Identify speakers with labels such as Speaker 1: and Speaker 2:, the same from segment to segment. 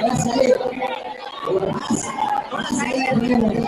Speaker 1: Vas a ir. Vas, vas a ir,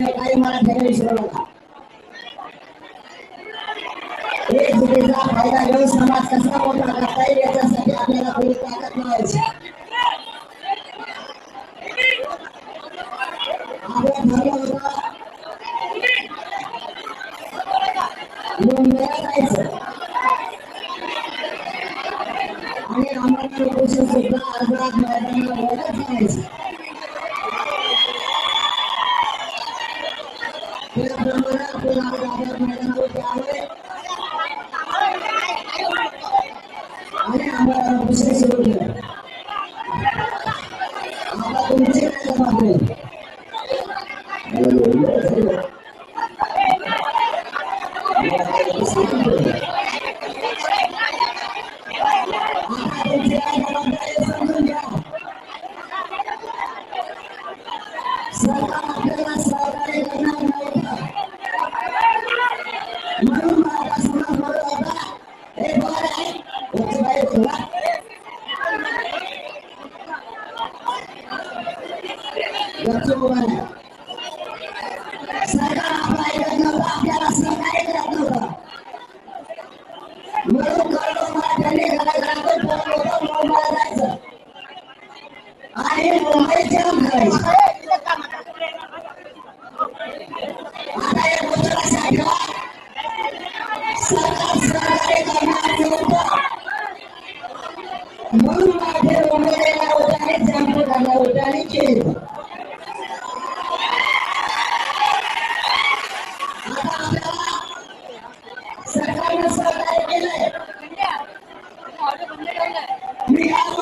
Speaker 1: I am a generation Mihal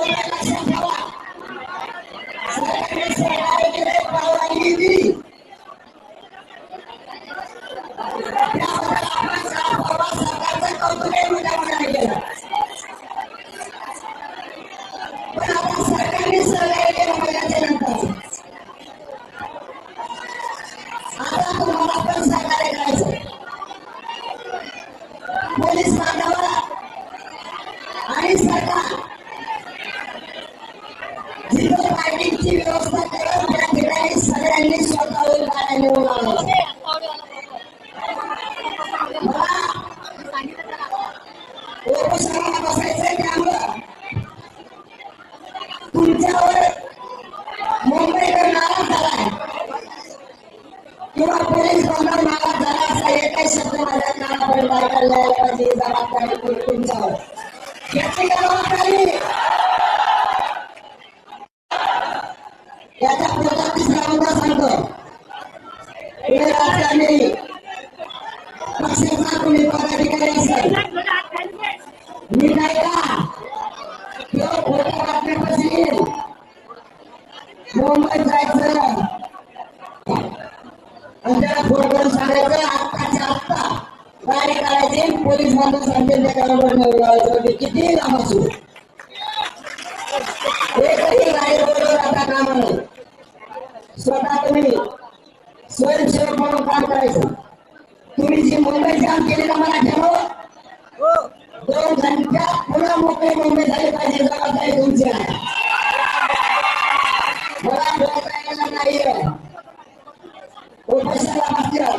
Speaker 1: उपोषणाला बसायचं तुमच्यावर मुंबईकर नाराज झालाय किंवा पोलीस बंदर नाराज झाला एकही शब्द माझ्या कल्याण पाहिजे तुमच्यावर असू एकही गाडी आता कामा नाही स्वतः तुम्ही स्वयंसेवक म्हणून काम करायचं तुम्ही जी मुंबई जाम केली का मला ठेव दोन घंट्यात पुन्हा मोकळी मुंबई झाली पाहिजे जबाबदारी तुमची आहे मला बोलायला नाहीये उपोषणाला मात्र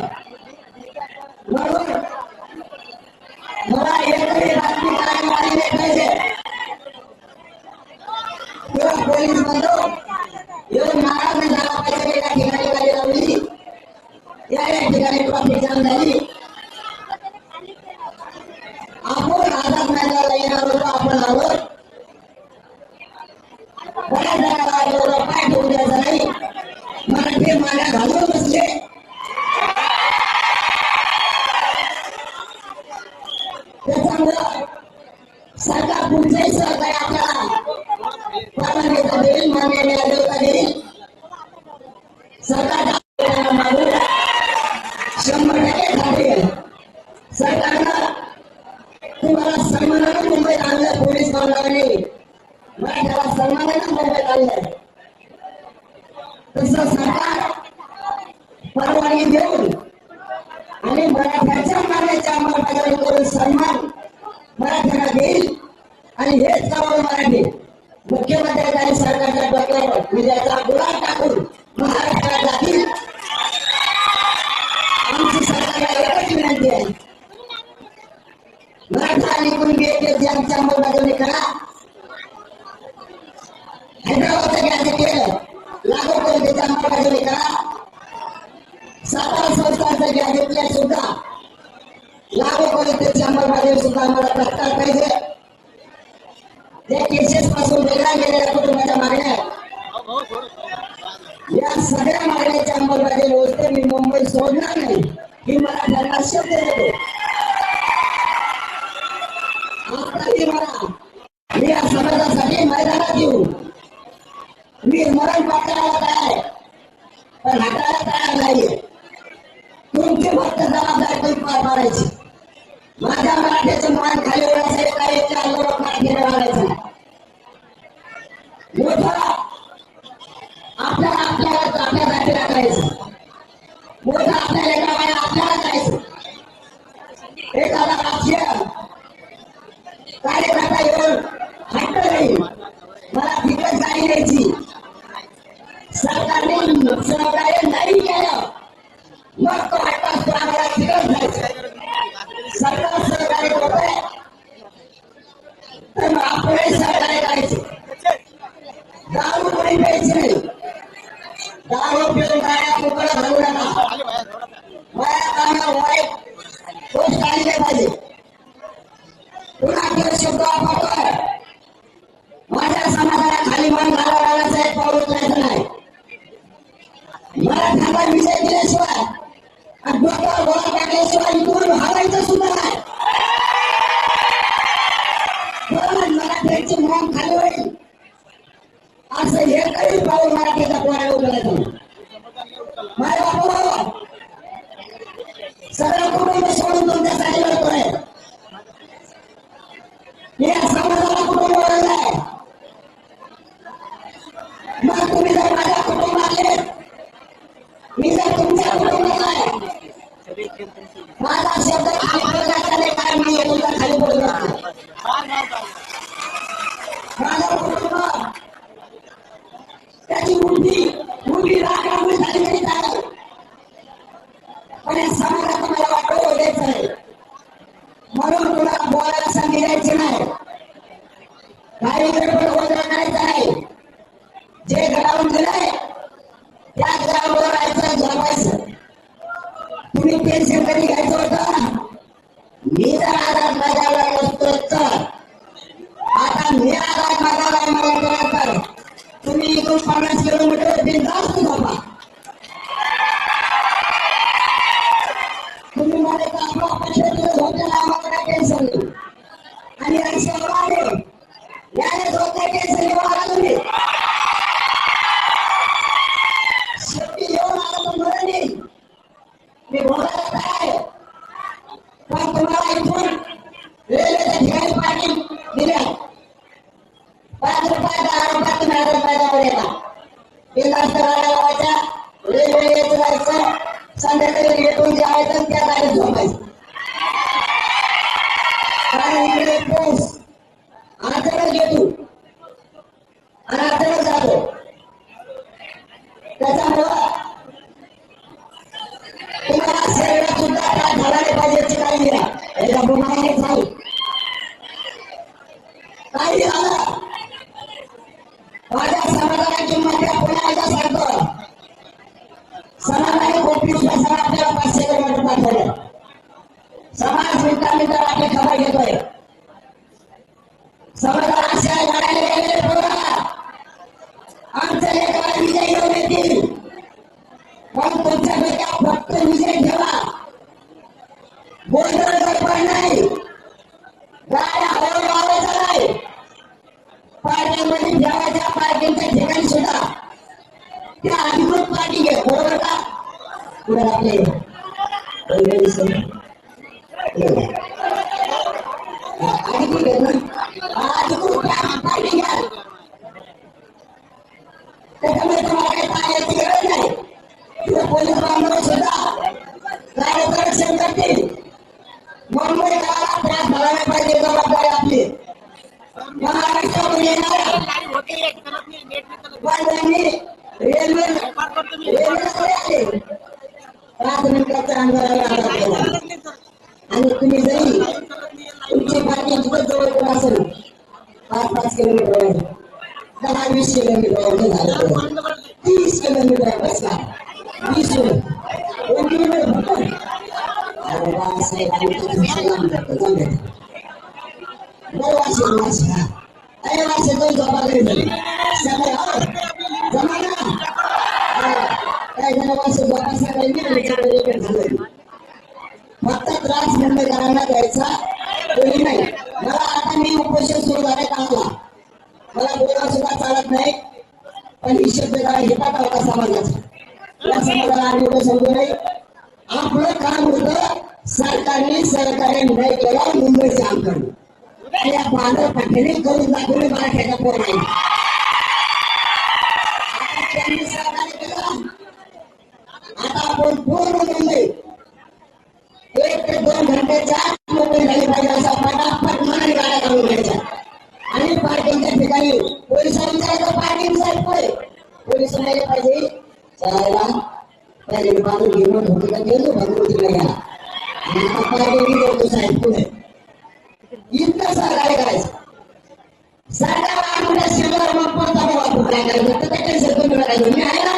Speaker 1: म्हणून मला एकही बातमी करायला नाही पाहिजे किंवा पोलीस बंधू येऊन नाराज नाही झाला पाहिजे की या ठिकाणी गाडी लावली या या ठिकाणी ट्रॉफिक जाम झाली आपण आझाद मैदानाला येणार होतो आपण आलो बऱ्याच जणांना एवढं पाय ठेवून द्यायचं नाही मराठी मान्या घालून बसले त्याच्यामुळं सरकार पुढचंही सहकार्य आपल्याला प्राधान्यता देईल मान्य न्यायालयाला देईल सरकार आपल्याला मागून शंभर टक्के खात्री आहे सरकारनं तुम्हाला सन्मानानं मुंबईत आणलं पोलीस बांधवांनी मला त्याला सन्मानानं मुंबईत आणलं तसं सरकार परवानगी देऊन आणि मराठ्याच्या मागण्याच्या अंमलबजावणी करून सन्मान मराठ्यांना देईल आणि हेच करावं मराठी मुख्यमंत्र्यांच्या आणि सरकारच्या डोक्यावर विजयाचा गुलाब टाकून महाराष्ट्राला जातील आमची सरकारला एकच विनंती आहे मराठा आणि कुणबी एक आमची अंमलबजावणी करा हैदराबादचं ज्ञान केलं लागू करून त्याची अंमलबजावणी करा सातारा संस्थांचं ज्ञान घेतल्या सुद्धा लागू करून त्याची अंमलबजावणी सुद्धा आम्हाला प्रस्ताव पाहिजे जे केसेस पासून वेगळ्या गेलेल्या कुटुंबाच्या मागण्या आहेत. या सगळ्या मागण्याच्या अंमलबजावणी होते मी मुंबई सोडणार नाही. ही मला त्यांना शब्द देतो मला मी या समाजासाठी मैदानात येऊ. मी मरण पात्राला तयार पण हाताला तयार नाहीये. तुमची फक्त जबाबदारी तुम्ही पार पाडायची. माझ्या मराठ्याचं मान खाली होण्यासाठी काही चार लोक मराठी वाढायचं मोठा आपल्याला आपल्या करायचं. मोठं आपल्याला एका वेळेला आपल्याला करायचं. एखादा राजकीय कार्यकर्ता येऊन हट्ट नाही मला तिकट जाई द्यायची सरकारने सहकार्य नाही केलं. मग तो हट्ट असतो आम्हाला तिकट जायचं. सरकार सहकार्य करतोय. तर मग आपण सहकार्य करायचे. दारू कोणी प्यायची नाही. दारू पिऊन गाड्या कुकडं घालू नका वाया कामाला वाईट गोष्ट आली नाही पाहिजे पुन्हा तो शब्द वापरतोय माझ्या समाजाला खाली मान घालायला एक पाऊल उचलायचं नाही मराठ्याला विजय दिल्याशिवाय आणि डोक्यावर गोळा टाकल्याशिवाय इकडून हलायचं सुद्धा नाही म्हणून मराठ्यांची मान खाली होईल असं एकही पाऊल मराठीचा पोराला उचलायचं नाही माझ्या बापू सगळं कुटुंब सोडून तुमच्यासाठी लढतोय मी या समाजाला कुटुंब बनलाय मग तुम्ही जर माझ्या कुटुंबातले मी जर तुमच्या कुटुंबात आहे माझा शब्द खाली पडण्याचा नाही काय तुमचा खाली माझं कुटुंब त्याची मुलगी मुलगी राखावी झाली तरी चालेल पण या समाजात मला वाटतं द्यायचं नाही म्हणून तुला बोलायला संधी द्यायची नाही काही गडबड वगैरे करायचं नाही जे घडावून दिलंय त्या घरावर राहायचं झोपायचं तुम्ही पेन्शन कधी घ्यायचं होतं मी जर आधार मागायला नसतो तर आता मी आधार मागायला मला तर तुम्ही इथून पन्नास किलोमीटर बिनधास्त झोपा तुम्ही मला एक आपलं अपेक्षा दिलं झोपेला आम्हाला काय टेन्शन नाही आणि रक्षावर आले याने झोपल्या टेन्शन घेऊन आला तुम्ही पाच रुपये दहा रुपये तुम्ही हजार रुपयावर येता बिंदास्त गाड्या लावायच्या रेल्वे येत जायचं संध्याकाळी भेटून जेवायचं आणि त्या गाडीत झोपायचं कारण इकडे पाऊस अडचणच येतो आणि अडचणच जातो त्याच्यामुळं तुम्हाला शरीरात सुद्धा त्रास झाला नाही पाहिजे याची काळजी घ्या एकदा बोलण्याने सांगू काही झालं माझ्या समाजाची मध्ये पुन्हा एकदा सांगतो समाजाने कोटी आपल्याला पाचशे किलोमीटर पाठवलं समाज मिनिटा मिनिटाला आपली खबर घेतोय समाजाला अशा गाड्या गेलेले पोरा आमच्या लेकराला विजय घेऊन येतील पण तुमच्यापैकी फक्त विजय ठेवा गोंधळ गडबड नाही गाड्या हळू लावायचा नाही पार्किंगमध्ये ठेवायच्या पार्किंगच्या ठिकाणी सुद्धा त्या अधिकृत पार्टी घे बरोबर का पुढे आपले रेल्वे स्टेशन. अधिकृत आहे ना? अधिकृत पार्टी घ्या त्याच्यामुळे तुम्हाला काही पाण्याची गरज नाही तिथे पोलीस बांधव सुद्धा गाड्याचं रक्षण करतील मुंबई गावाला त्रास झाला नाही पाहिजे जबाबदारी आपली महाराष्ट्रातून येणाऱ्या वाहनांनी रेल्वे रेल्वेकडे आले पाच मिनिटाच्या अंतरावर आला तेव्हा. आणि तुम्ही जरी तुमची पार्टी जिथं जवळ कोण असेल पाच पाच किलोमीटर दहा वीस किलोमीटर झालं तेव्हा. तीस किलोमीटर बस का वीस किलोमीटर दोन किलोमीटर फक्त अरे बाळासाहेब, आम्ही तर तुमचं लांब जातो, जाऊ द्या. बरं वाशी, वाशी, हा. अरे वाशी, दोन झोपा घरी झाली. सगळे, हो, जमा ना. हा, काय झालं फक्त त्रास म्हणजे मुंबईकरांना द्यायचा कोणी नाही मला आता मी उपोषण सुरू झाले कामाला मला बोलणं सुद्धा चालत नाही पण ही शब्द जरा घेतात होता समाजाचा या समाजाला आम्ही एवढं समजू नाही आपलं काम होतं सरकारने सहकार्य नाही केलं मुंबईचं काम करणं आणि या बांधव पाठीने करून दाखवले मराठ्याचा पोर नाही आता त्यांनी सहकार्य केलं आता आपण पूर्ण मुंबई एक ते दोन घंटेच्या आत मोकळी झाली पाहिजे असा पटापट मनाने गाड्या काढून घ्यायच्या आणि पार्किंगच्या ठिकाणी पोलिसांच्या पार्किंग साईड पुढे पोलीस पाहिजे. चला पहिले बाजू घेऊन भूमिका घेऊन भगवतीला बाजू आणि आता पार्किंग करतो साहेब पुढे. इतकं सरकार करायचं? सरकार आपल्या शिवार मग कोणता वापरू काय करायचं? तर त्याच्या सरकार मिळायचं मी आहे ना.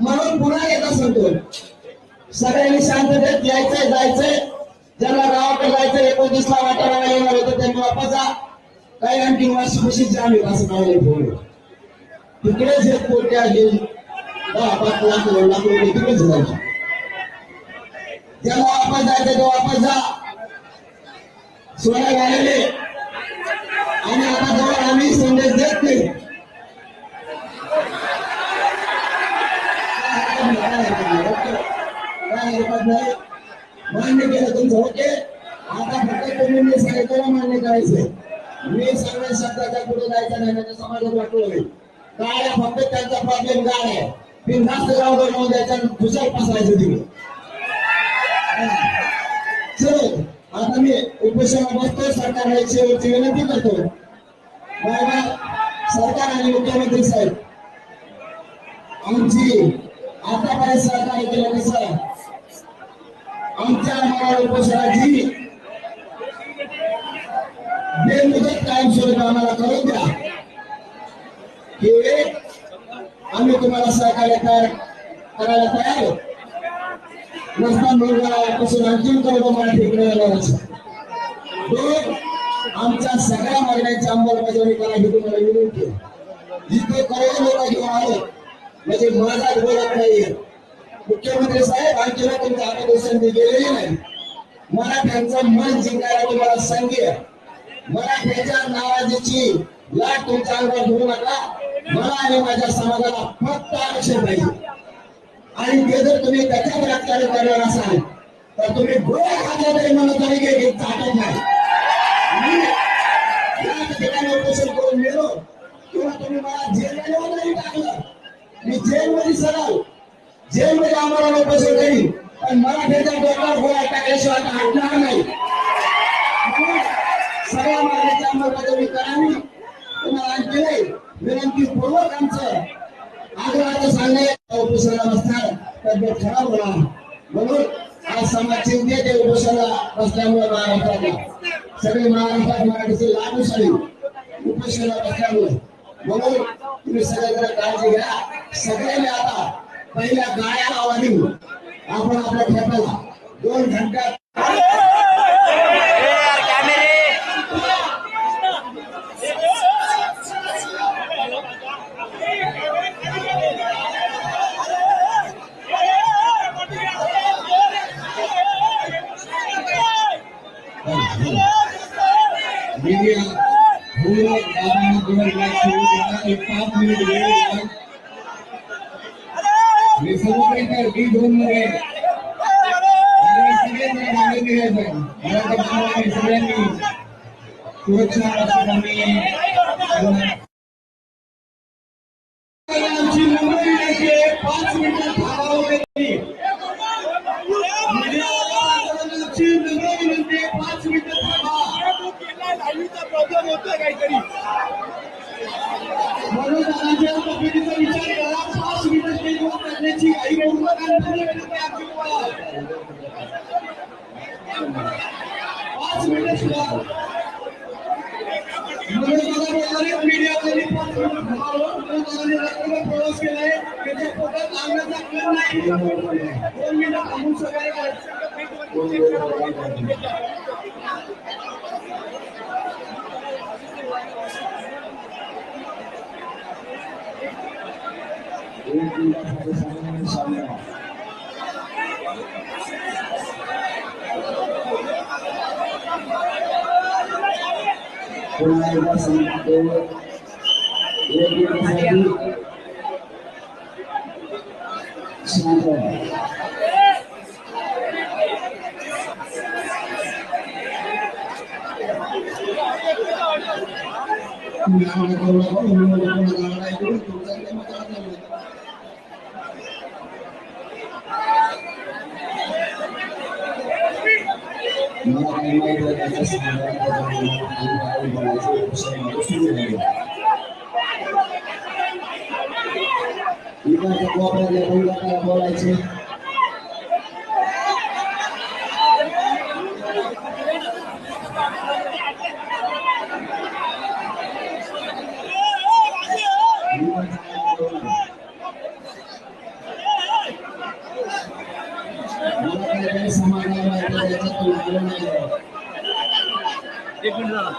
Speaker 2: म्हणून पुन्हा एकदा सांगतो. सगळ्यांनी शांततेत यायचंय जायचंय. ज्यांना गावाकडे जायचं एकोणतीस एकोणतीसला वाटायला येणार होतं त्यांनी वापस जा. काही आणखी वर्ष खुशीच जाम येत असं काय फोन तिकडेच हे पोट्या घेऊन दहा पाच लाख दोन लाख रुपये तिकडेच जायचे. ज्यांना वापस जायचं ते वापस जा. सोळा घालेले आणि आता जवळ आम्ही संदेश देत नाही. काय हरकत नाही. मान्य केलं तुमचं ओके. आता फक्त तुम्ही मी सांगितलं मान्य करायचं सगळ्या शब्दाच्या पुढे जायचं नाही त्याच्या समाजात वाटलं होईल गाड्या फक्त त्यांचा प्रॉब्लेम गाड आहे? बिनधास्त गाव बनवून द्यायचा दुसऱ्या पसरायचं तिकडे. चलो आता मी उपोषण बसतो सरकारला एक शेवटची विनंती करतो. बाबा सरकार आणि मुख्यमंत्री साहेब. आमची आतापर्यंत सहकार्य केलं कसं? आमच्या आम्हाला उपोषणाची ते मुदत कायमस्वरूपी आम्हाला करून द्या. की आम्ही तुम्हाला सहकार्य करायला तयार आहोत नसता मुलगापासून अंतिम करोडो मराठी इकडे येणार दोन आमच्या सगळ्या मागण्यांची अंमलबजावणी करा ही तुम्हाला विनंती आहे. जिथे करोडो लोक घेऊन आलो म्हणजे माझा बोलत नाही मुख्यमंत्री साहेब आमच्या ना तुमच्या आता दिवसांनी गेलेली नाही. मराठ्यांचं मन जिंकायला तुम्हाला संधी मला मराठ्याच्या नावाजीची लाट तुमच्या अंगावर घेऊ नका. मला आणि माझ्या समाजाला फक्त आरक्षण पाहिजे. आणि ते जर तुम्ही त्याच्यात राजकारण करणार असाल तर तुम्ही गोळ्या खाल्ल्या तरी मला तरी काही घेत चाटत नाही. उपोषण करून मिळलो किंवा तुम्ही मला जेलमध्ये नाही टाकलं. मी जेलमध्ये सराव जेलमध्ये आम्हाला उपोषण करीन पण मराठीच्या डोक्यावर गोळ्या टाकल्याशिवाय आता हटणार नाही. विनंतीपूर्वक आमचं उपोषणाला बसणार. खराब होणार. म्हणून आज समाज उपोषणाला बसल्यामुळे महाराष्ट्राला. सगळे महाराष्ट्रात मराठीचे लागू झाली उपोषणाला बसल्यामुळे. म्हणून तुम्ही सगळ्यांकडे काळजी घ्या. सगळ्यांनी आता पहिल्या गाड्या लावानी आपण आपल्या खेळाला दोन घंटा मीडिया पूर्ण गावांना दोन लाख सुरू केला एक पाच मिनिट वेळ दिला मी सर्वपर्यंत डी झोनमध्ये सगळ्यांना मागे निघायचं मला तर सगळ्यांनी सुरक्षा रक्षकांनी म्हणून मला बोलणारे मीडियावाल्यांनी पाच करण्याची थांबावं. म्हणून दादांनी रात्रभर प्रवास केलाय. त्याच्या पोटात लागण्याचा कल नाही. दोन मिनिटं थांबून पुन्हा एकदा सांगतो एक मिनिटासाठी शांत व्हा. तुम्ही आम्हाला करू नका, तुम्ही मला कोणाला लढाई करून तुमचा काही मतलब नाही. मला काही माहिती नाही, त्याचं सांगा, त्याच्यामुळे आणि काय बोलायचं, विषय मला सुरू झाले. इकडच्या कोपऱ्यातल्या बहुलाकाला बोलायचे मला काही काही समाधान वाटलं त्याच्यातून आलं नाही
Speaker 3: एक मिनिट झाला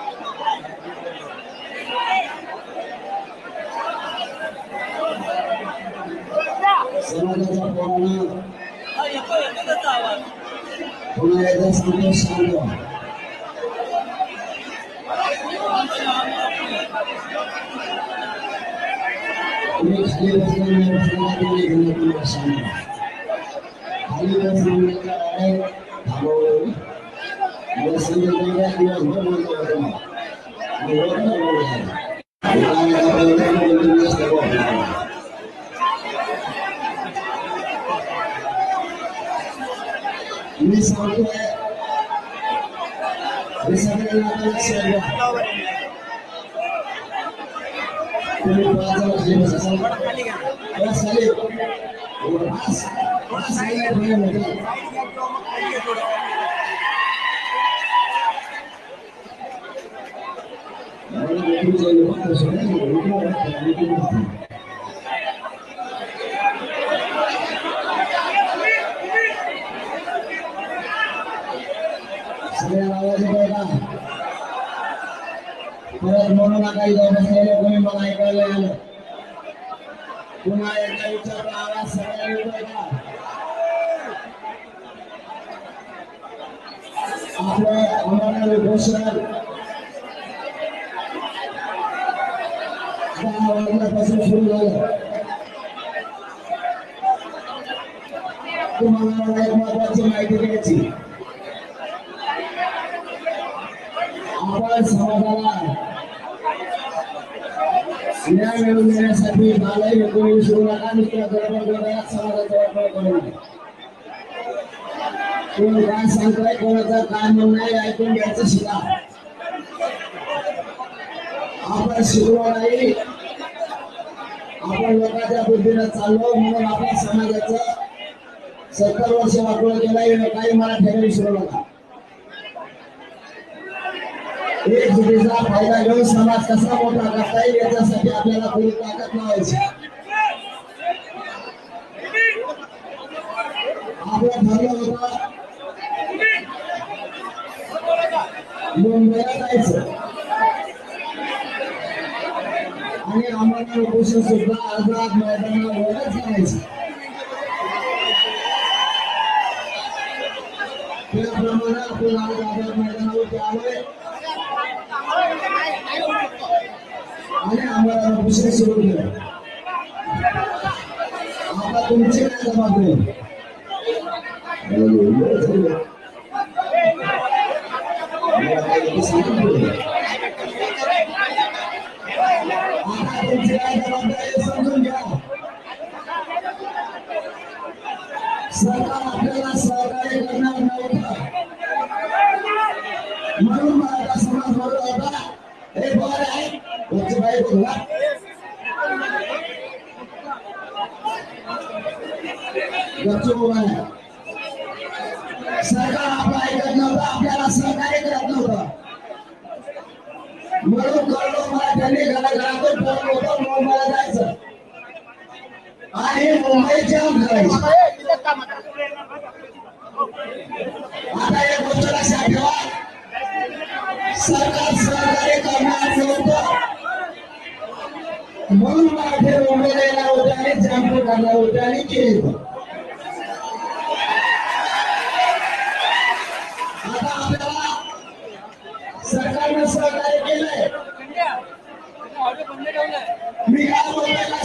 Speaker 2: समाजाच्या पोरांना
Speaker 3: हा, येतो येतो त्याचा आवाज
Speaker 2: पुन्हा एकदा सांगतो शांत व्हा. तुम्ही खाली बसल्याने बसल्याने तुम्ही घेऊन तुम्ही शांत व्हा. खाली बसल्याने काय थांबवलं मला सांगितलं का दिवसभर बोलतो होतो मला. मी रोज नाही बोलायचं. आणि काय आता बोलतो, बोलतो, दिवस नाही बोलायचं. मी सांगतोय हे सगळ्यांना आता लक्षात घ्या. तुम्ही पाच जण खाली बसा. बस खाली. बस. बस खाली खाली होते. मला भेटून जाईल. फक्त सगळ्यांना भेटून राहते. भेटून राहते. सगळ्या आवाज येतोय का परत म्हणू नका इथं बसलेले कोणी मला ऐकायला आलं पुन्हा एकदा विचारला आवाज सगळ्या येतोय का आपलं अमरावती घोषणा दहा वाजल्यापासून सुरू झालं तुम्हाला मला एक महत्वाची माहिती द्यायची आपण समाजाला न्याय मिळवून देण्यासाठी मलाही कोणी विसरू नका नुसत्या गडबड समाजाचा वापर करू नका कोण काय सांगतोय कोणाचं काय म्हणणं आहे ऐकून घ्यायचं शिका आपण शिकलो नाही आपण लोकांच्या बुद्धीला चाललो म्हणून आपल्या समाजाचं सत्तर वर्ष वाटलं गेलं काही मला ठेवा विसरू नका. एक जुटीचा फायदा घेऊन समाज कसा मोठा करता येईल याच्यासाठी आपल्याला पुरी ताकद लावायची आपलं ठरलं होतं. मुंबईला जायचं. आणि आम्हाला उपोषण सुद्धा आझाद मैदानावरच करायचं त्याप्रमाणे आपण आज आझाद मैदानावरती आलोय आणि आम्हाला उपोषण सुरू केलं आता तुमची काय जबाबदारी मला काही सांगितलं आता तुमची काय जबाबदारी आहे समजून घ्या सरकार आपल्याला सहकार्य करणार नव्हतं म्हणून मराठा समाज म्हणत होता हे बरं आहे वरची बाई बोलला गच्चू बोला सरकार आपलं ऐकत नव्हतं आपल्याला सहकार्य करत नव्हतं म्हणून कळलो मला त्यांनी घराघरातून मुंबईला जायचं आणि मुंबई जाम करायचं करणार होते आणि केले. आता आपल्याला सरकारनं सहकार्य केलंय. मी काय बोलतोय?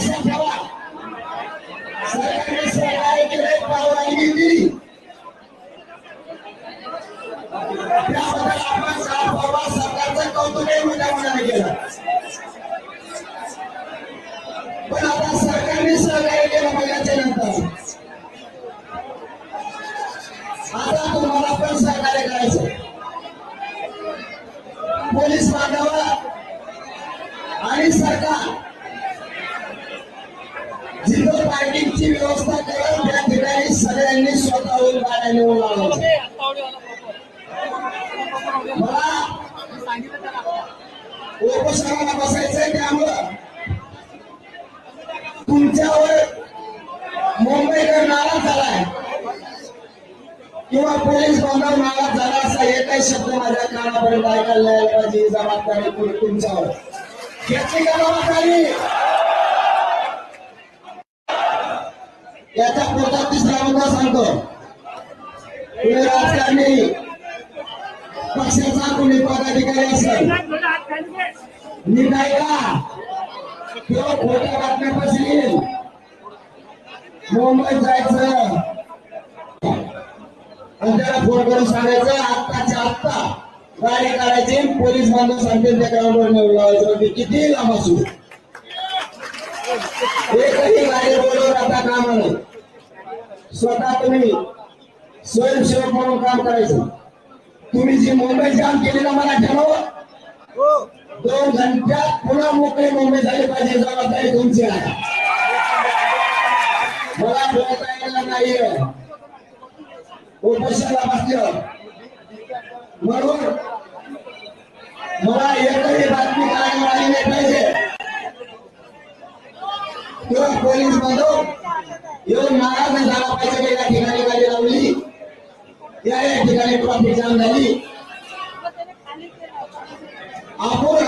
Speaker 2: मला उपोषणाला बसायचंय त्यामुळं तुमच्यावर मुंबईकर नाराज झालाय. किंवा पोलीस बांधव नाराज झाला असा एकही शब्द माझ्या कानापर्यंत ऐकायला यायला पाहिजे जबाबदारी तुमच्यावर याची का जबाबदारी याचा पुढचा तिसरा मुद्दा सांगतो. तुम्ही राजकारणी पक्षाचा कोणी पदाधिकारी असेल? निघाय का? किंवा खोट्या बातम्यापासून येईल मुंबईत जायचं. आणि त्याला फोन करून सांगायचं आत्ताच्या आत्ता गाडी काढायची पोलीस बांधव सांगतील त्या ग्राउंडवर नेऊन म्हणजे किती लांब असू? एकही गाडी बोलवून आता कामा स्वतः तुम्ही स्वयंसेवक म्हणून काम करायचं. तुम्ही जी मुंबई जाम केली ना मला ठरव दोन घंट्यात पुन्हा मोकळी मुंबई झाली पाहिजे जबाबदारी तुमची आहे. मला बोलता येणार नाहीये उपोषणाला बसल्यावर म्हणून मला एकही बातमी काय मिळाली नाही पाहिजे. किंवा पोलीस बांधव येऊन नाराज नाही झाला पाहिजे की या ठिकाणी गाडी लावली? या या ठिकाणी ट्रॉफिक जाम झाली. आपण